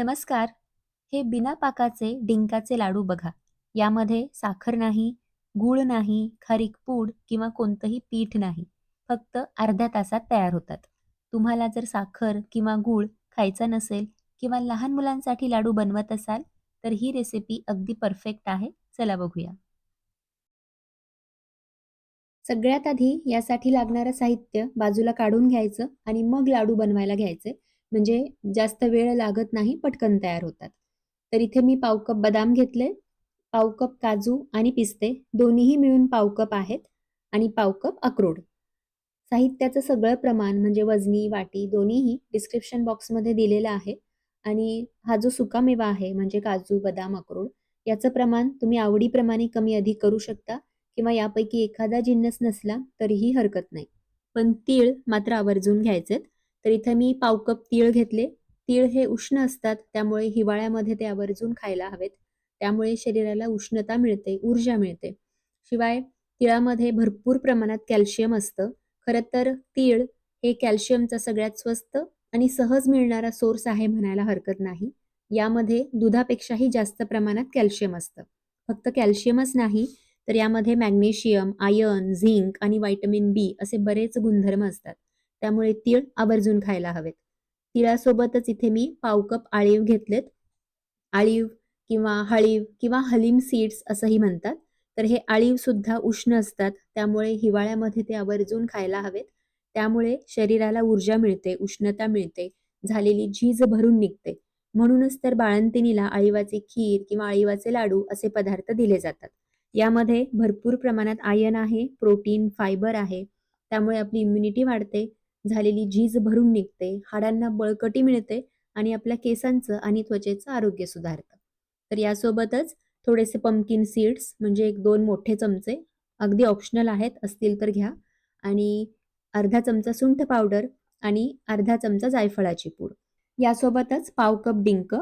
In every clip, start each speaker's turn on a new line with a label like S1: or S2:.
S1: नमस्कार. हे बिना पाकाचे डिंकाचे लाडू बघा. यामध्ये साखर नाही गूळ नाही खारीक पूड किंवा कोणतंही पीठ नाही. फक्त अर्ध्या तासात तयार होतात. तुम्हाला जर साखर किंवा गूळ खायचा नसेल किंवा लहान मुलांसाठी लाडू बनवत असाल तर ही रेसिपी अगदी परफेक्ट आहे. चला बघूया. सगळ्यात आधी यासाठी लागणारं साहित्य बाजूला काढून घ्यायचं आणि मग लाडू बनवायला घ्यायचे. म्हणजे जास्त वेळ लागत नाही पटकन तयार होतात. तर इथे मी पाव कप बदाम घेतले पाव कप काजू आणि पिस्ते दोन्हीही मिळून पाव कप आहेत आणि पाव कप अक्रोड. साहित्याचं सगळं प्रमाण म्हणजे वजनी वाटी दोन्हीही डिस्क्रिप्शन बॉक्समध्ये दिलेलं आहे आणि हा जो सुकामेवा आहे म्हणजे काजू बदाम अक्रोड याचं प्रमाण तुम्ही आवडीप्रमाणे कमी अधिक करू शकता किंवा यापैकी एखादा जिन्नस नसला तरीही हरकत नाही. पण तीळ मात्र आवर्जून घ्यायचेत तर इथे मी पाव कप तीळ घेतले. तीळ हे उष्ण असतात त्यामुळे हिवाळ्यामध्ये ते आवर्जून खायला हवेत. त्यामुळे शरीराला उष्णता मिळते ऊर्जा मिळते. शिवाय तिळामध्ये भरपूर प्रमाणात कॅल्शियम असतं. खरं तर तीळ हे कॅल्शियमचा सगळ्यात स्वस्त आणि सहज मिळणारा सोर्स आहे म्हणायला हरकत नाही. यामध्ये दुधापेक्षाही जास्त प्रमाणात कॅल्शियम असतं. फक्त कॅल्शियमच नाही तर यामध्ये मॅग्नेशियम आयर्न झिंक आणि व्हायटमिन बी असे बरेच गुणधर्म असतात. त्यामुळे तीळ आवर्जून खायला हवेत. तिळासोबतच इथे मी पाव कप आळीव घेतलेत. आळीव किंवा हळीव किंवा हलीम सीड्स असंही म्हणतात. तर हे आळीव सुद्धा उष्ण असतात. त्यामुळे हिवाळ्यामध्ये ते आवर्जून खायला हवेत. त्यामुळे शरीराला ऊर्जा मिळते उष्णता मिळते. झालेली झीज भरून निघते. म्हणूनच तर बाळंतिणीला आळीवाचे खीर किंवा आळीवाचे लाडू असे पदार्थ दिले जातात. यामध्ये भरपूर प्रमाणात आयन आहे प्रोटीन फायबर आहे. त्यामुळे आपली इम्युनिटी वाढते. झालेली झीज भरून निघते हाडांना बळकटी मिळते आणि आपल्या केसांचं आणि त्वचेचं आरोग्य सुधारतं. तर यासोबतच थोडेसे पंपकिन सीड्स म्हणजे एक दोन मोठे चमचे अगदी ऑप्शनल आहेत असतील तर घ्या. आणि अर्धा चमचा सुंठ पावडर आणि अर्धा चमचा जायफळाची पूड. यासोबतच पाव कप डिंक.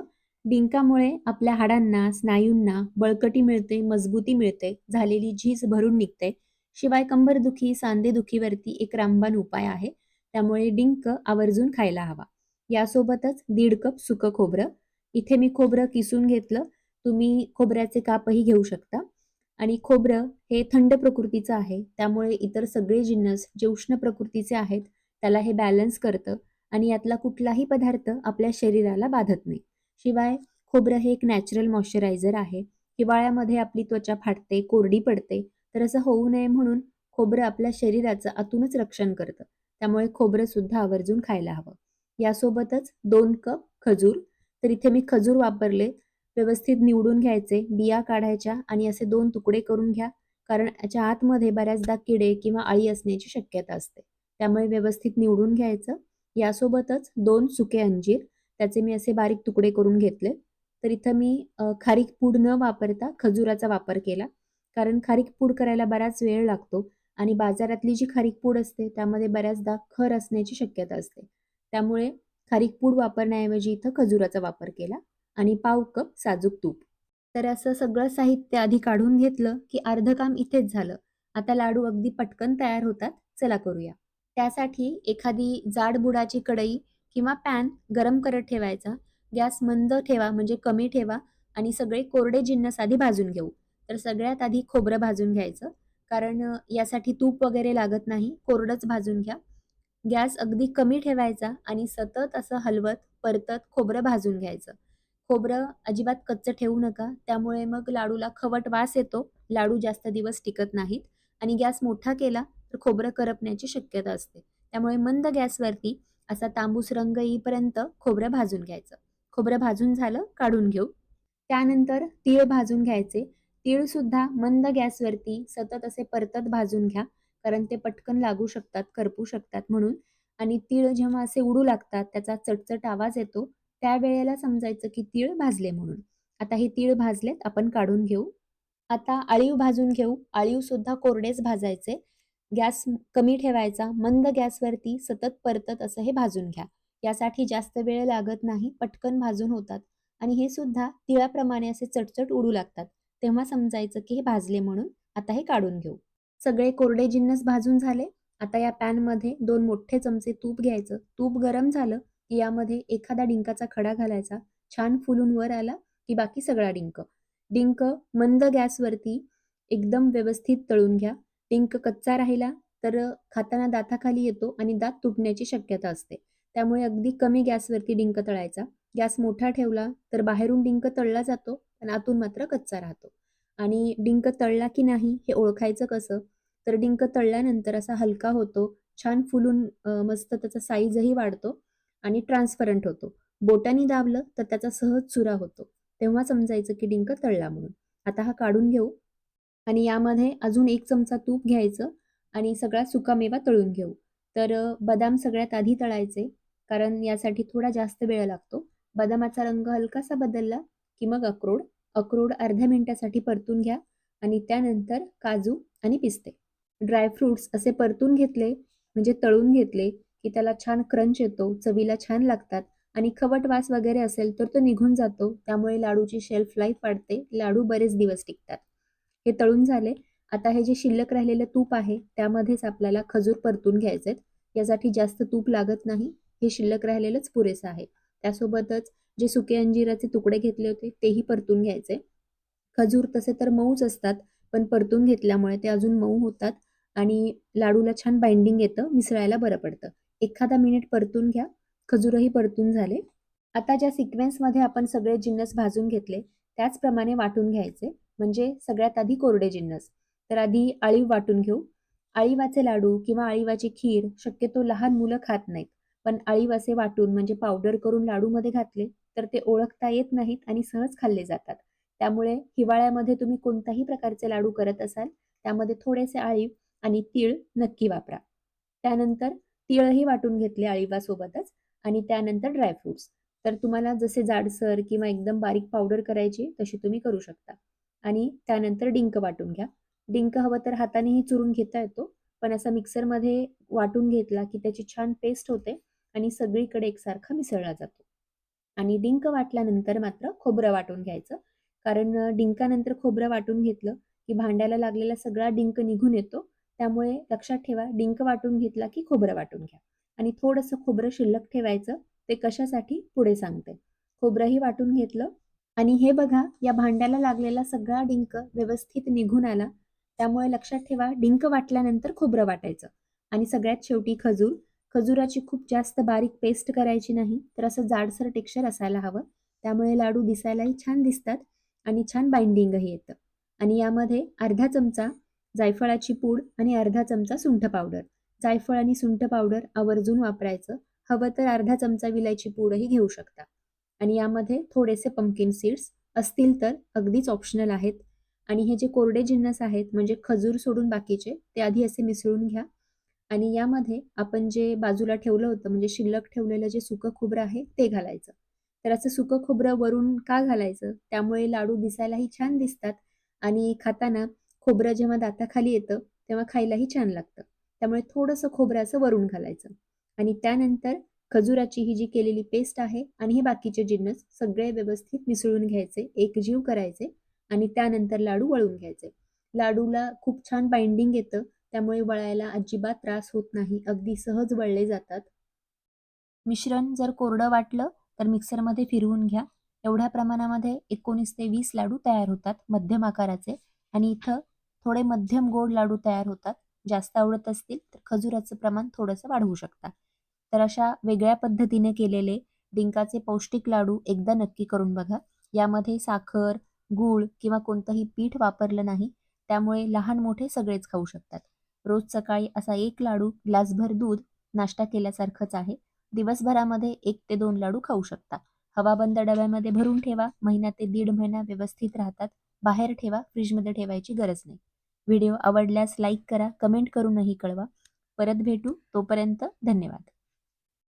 S1: डिंकामुळे आपल्या हाडांना स्नायूंना बळकटी मिळते मजबूती मिळते झालेली झीज भरून निघते. शिवाय कंबरदुखी सांधेदुखीवरती एक रामबाण उपाय आहे. त्यामुळे डिंक आवर्जून खायला हवा. यासोबतच दीड कप सुकं खोबरं. इथे मी खोबरं किसून घेतलं. तुम्ही खोबऱ्याचे कापही घेऊ शकता. आणि खोबरं हे थंड प्रकृतीचं आहे. त्यामुळे इतर सगळे जिन्नस जे उष्ण प्रकृतीचे आहेत त्याला हे बॅलन्स करतं आणि यातला कुठलाही पदार्थ आपल्या शरीराला बाधत नाही. शिवाय खोबरं हे एक नॅचरल मॉइश्चरायझर आहे. हिवाळ्यामध्ये आपली त्वचा फाटते कोरडी पडते तर असं होऊ नये म्हणून खोबरं आपल्या शरीराचं आतूनच रक्षण करतं. त्यामुळे खोबरं सुद्धा आवर्जून खायला हवं. यासोबतच दोन कप खजूर. तर इथे मी खजूर वापरले. व्यवस्थित निवडून घ्यायचे. बिया काढायच्या आणि असे दोन तुकडे करून घ्या. कारण याच्या आतमध्ये बऱ्याचदा किडे किंवा अळी असण्याची शक्यता असते. त्यामुळे व्यवस्थित निवडून घ्यायचं. यासोबतच दोन सुके अंजीर. त्याचे मी असे बारीक तुकडे करून घेतले. तर इथं मी खारीक पूड न वापरता खजुराचा वापर केला. कारण खारीक पूड करायला बराच वेळ लागतो. आणि बाजारातली जी खारीक पूड असते त्यामध्ये बऱ्याचदा खर असण्याची शक्यता असते. त्यामुळे खारीक पूड वापरण्याऐवजी इथं खजुराचा वापर केला आणि पाव कप साजूक तूप. तर असं सगळं साहित्य आधी काढून घेतलं की अर्ध काम इथेच झालं. आता लाडू अगदी पटकन तयार होतात चला करूया. त्यासाठी एखादी जाड बुडाची कढई किंवा पॅन गरम करत ठेवायचा. गॅस मंद ठेवा म्हणजे कमी ठेवा आणि सगळे कोरडे जिन्नस आधी भाजून घेऊ. तर सगळ्यात आधी खोबरं भाजून घ्यायचं. कारण यासाठी तूप वगैरे लागत नाही. कोरडंच भाजून घ्या. गॅस अगदी कमी ठेवायचा आणि सतत असं हलवत परतत खोबरं भाजून घ्यायचं. खोबरं अजिबात कच्चं ठेवू नका. त्यामुळे मग लाडूला खवट वास येतो. लाडू जास्त दिवस टिकत नाहीत. आणि गॅस मोठा केला तर खोबरं करपण्याची शक्यता असते. त्यामुळे मंद गॅसवरती असा तांबूस रंग येईपर्यंत खोबरं भाजून घ्यायचं. खोबरं भाजून झालं काढून घेऊ. त्यानंतर तीळ भाजून घ्यायचे. तीळ सुद्धा मंद गॅसवरती सतत असे परतत भाजून घ्या कारण ते पटकन लागू शकतात करपू शकतात म्हणून. आणि तीळ जेव्हा असे उडू लागतात त्याचा चटचट आवाज येतो त्यावेळेला समजायचं की तीळ भाजले म्हणून. आता हे तीळ भाजलेत आपण काढून घेऊ. आता आळीव भाजून घेऊ. आळीव सुद्धा कोरडेच भाजायचे. गॅस कमी ठेवायचा. मंद गॅसवरती सतत परतत असं हे भाजून घ्या. यासाठी जास्त वेळ लागत नाही पटकन भाजून होतात. आणि हे सुद्धा तिळाप्रमाणे असे चटचट उडू लागतात. तेव्हा समजायचं की हे भाजले म्हणून आता हे काढून घेऊ. सगळे कोरडे जिन्नस भाजून झाले. आता या पॅनमध्ये दोन मोठे चमचे तूप घ्यायचं. तूप गरम झालं की यामध्ये एखादा डिंकाचा खडा घालायचा. छान फुलून वर आला की बाकी सगळा डिंक. डिंक मंद गॅसवरती एकदम व्यवस्थित तळून घ्या. डिंक कच्चा राहिला तर खाताना दाताखाली येतो आणि दात तुटण्याची शक्यता असते. त्यामुळे अगदी कमी गॅसवरती डिंक तळायचा. गॅस मोठा ठेवला तर बाहेरून डिंक तळला जातो. पण आतून मात्र कच्चा राहतो. आणि डिंक तळला की नाही हे ओळखायचं कसं? तर डिंक तळल्यानंतर असा हलका होतो छान फुलून मस्त त्याचा साईजही वाढतो आणि ट्रान्सपरंट होतो. बोटाने दाबलं तर त्याचा सहज चुरा होतो. तेव्हा समजायचं की डिंक तळला म्हणून. आता हा काढून घेऊ. आणि यामध्ये अजून एक चमचा तूप घ्यायचं आणि सगळा सुकामेवा तळून घेऊ. तर बदाम सगळ्यात आधी तळायचे कारण यासाठी थोडा जास्त वेळ लागतो. बदामाचा रंग हलकासा बदलला की मग अक्रोड अक्रोड अर्ध्या मिनिटासाठी परतून घ्या आणि त्यानंतर काजू आणि पिस्ते. ड्रायफ्रुट्स असे परतून घेतले म्हणजे तळून घेतले की त्याला छान क्रंच येतो चवीला छान लागतात आणि खवट वास वगैरे असेल तर तो निघून जातो. त्यामुळे लाडूची शेल्फ लाईफ वाढते लाडू बरेच दिवस टिकतात. हे तळून झाले. आता हे जे शिल्लक राहिलेलं तूप आहे त्यामध्येच आपल्याला खजूर परतून घ्यायचे यासाठी जास्त तूप लागत नाही. हे शिल्लक राहिलेलंच पुरेसं आहे. त्यासोबतच जे सुके अंजिराचे तुकडे घेतले होते तेही परतून घ्यायचे. खजूर तसे तर मऊच असतात पण परतून घेतल्यामुळे ते अजून मऊ होतात आणि लाडूला छान बाइंडिंग येतं मिसळायला बरं पडतं. एखादा मिनिट परतून घ्या खजूरही परतून झाले. आता ज्या सिक्वेन्समध्ये आपण सगळे जिन्नस भाजून घेतले त्याचप्रमाणे वाटून घ्यायचे म्हणजे सगळ्यात आधी कोरडे जिन्नस. तर आधी आळीव वाटून घेऊ. आळीवाचे लाडू किंवा आळीवाची खीर शक्यतो लहान मुलं खात नाहीत. पण असे वाटून म्हणजे पावडर करून लाडूमध्ये घातले तर ते ओळखता येत नाहीत आणि सहज खाल्ले जातात. त्यामुळे हिवाळ्यामध्ये तुम्ही कोणत्याही प्रकारचे लाडू करत असाल त्यामध्ये थोडेसे आळीव आणि तीळ नक्की वापरा. त्यानंतर तिळही वाटून घेतले आळीवासोबतच आणि त्यानंतर ड्रायफ्रुट्स तर तुम्हाला जसे जाडसर किंवा एकदम बारीक पावडर करायची तशी तुम्ही करू शकता. आणि त्यानंतर डिंक वाटून घ्या. डिंक हवं तर हातानेही चुरून घेता येतो पण असा मिक्सरमध्ये वाटून घेतला की त्याची छान पेस्ट होते आणि सगळीकडे एकसारखा मिसळला जातो. आणि डिंक वाटल्यानंतर मात्र खोबरं वाटून घ्यायचं. कारण डिंकानंतर खोबरं वाटून घेतलं की भांड्याला लागलेला सगळा डिंक निघून येतो. त्यामुळे लक्षात ठेवा डिंक वाटून घेतला की खोबरं वाटून घ्या. आणि थोडंसं खोबरं शिल्लक ठेवायचं ते कशासाठी पुढे सांगते. खोबरंही वाटून घेतलं. आणि हे बघा या भांड्याला लागलेला सगळा डिंक व्यवस्थित निघून आला. त्यामुळे लक्षात ठेवा डिंक वाटल्यानंतर खोबरं वाटायचं. आणि सगळ्यात शेवटी खजूर खजुराची खूप जास्त बारीक पेस्ट करायची नाही तर असं जाडसर टेक्स्चर असायला हवं. त्यामुळे लाडू दिसायलाही छान दिसतात आणि छान बाइंडिंगही येतं. आणि यामध्ये अर्धा चमचा जायफळाची पूड आणि अर्धा चमचा सुंठ पावडर जायफळ आणि सुंठ पावडर आवर्जून वापरायचं. हवं तर अर्धा चमचा विलायची पूडही घेऊ शकता. आणि यामध्ये थोडेसे पंकिन सीड्स असतील तर अगदीच ऑप्शनल आहेत. आणि हे जे कोरडे जिन्नस आहेत म्हणजे खजूर सोडून बाकीचे ते आधी असे मिसळून घ्या. आणि यामध्ये आपण जे बाजूला ठेवलं होतं म्हणजे शिल्लक ठेवलेलं जे सुकं खोबरं आहे ते घालायचं. तर असं सुकं खोबरं वरून का घालायचं? त्यामुळे लाडू दिसायलाही छान दिसतात आणि खाताना खोबरं जेव्हा दाताखाली येतं तेव्हा खायलाही छान लागतं. त्यामुळे थोडंसं खोबरं असं वरून घालायचं. आणि त्यानंतर खजुराची ही जी केलेली पेस्ट आहे आणि हे बाकीचे जिन्नस सगळे व्यवस्थित मिसळून घ्यायचे एकजीव करायचे आणि त्यानंतर लाडू वळून घ्यायचे. लाडूला खूप छान बाइंडिंग येतं त्यामुळे वळायला अजिबात त्रास होत नाही. अगदी सहज वळले जातात. मिश्रण जर कोरडं वाटलं तर मिक्सरमध्ये फिरवून घ्या. एवढ्या प्रमाणामध्ये एकोणीस ते वीस लाडू तयार होतात मध्यम आकाराचे आणि इथं थोडे मध्यम गोड लाडू तयार होतात. जास्त आवडत असतील तर खजुराचं प्रमाण थोडंसं वाढवू शकता. तर अशा वेगळ्या पद्धतीने केलेले डिंकाचे पौष्टिक लाडू एकदा नक्की करून बघा. यामध्ये साखर गूळ किंवा कोणतंही पीठ वापरलं नाही त्यामुळे लहान मोठे सगळेच खाऊ शकतात. रोज सकाळी असा एक लाडू ग्लासभर दूध नाश्ता केल्यासारखंच आहे. दिवसभरामध्ये एक ते दोन लाडू खाऊ शकता. हवाबंद डब्यामध्ये भरून ठेवा. महिना ते दीड महिना व्यवस्थित राहतात. बाहेर ठेवा. फ्रीजमध्ये ठेवायची गरज नाही. व्हिडिओ आवडल्यास लाईक करा. कमेंट करूनही कळवा. परत भेटू. तोपर्यंत धन्यवाद.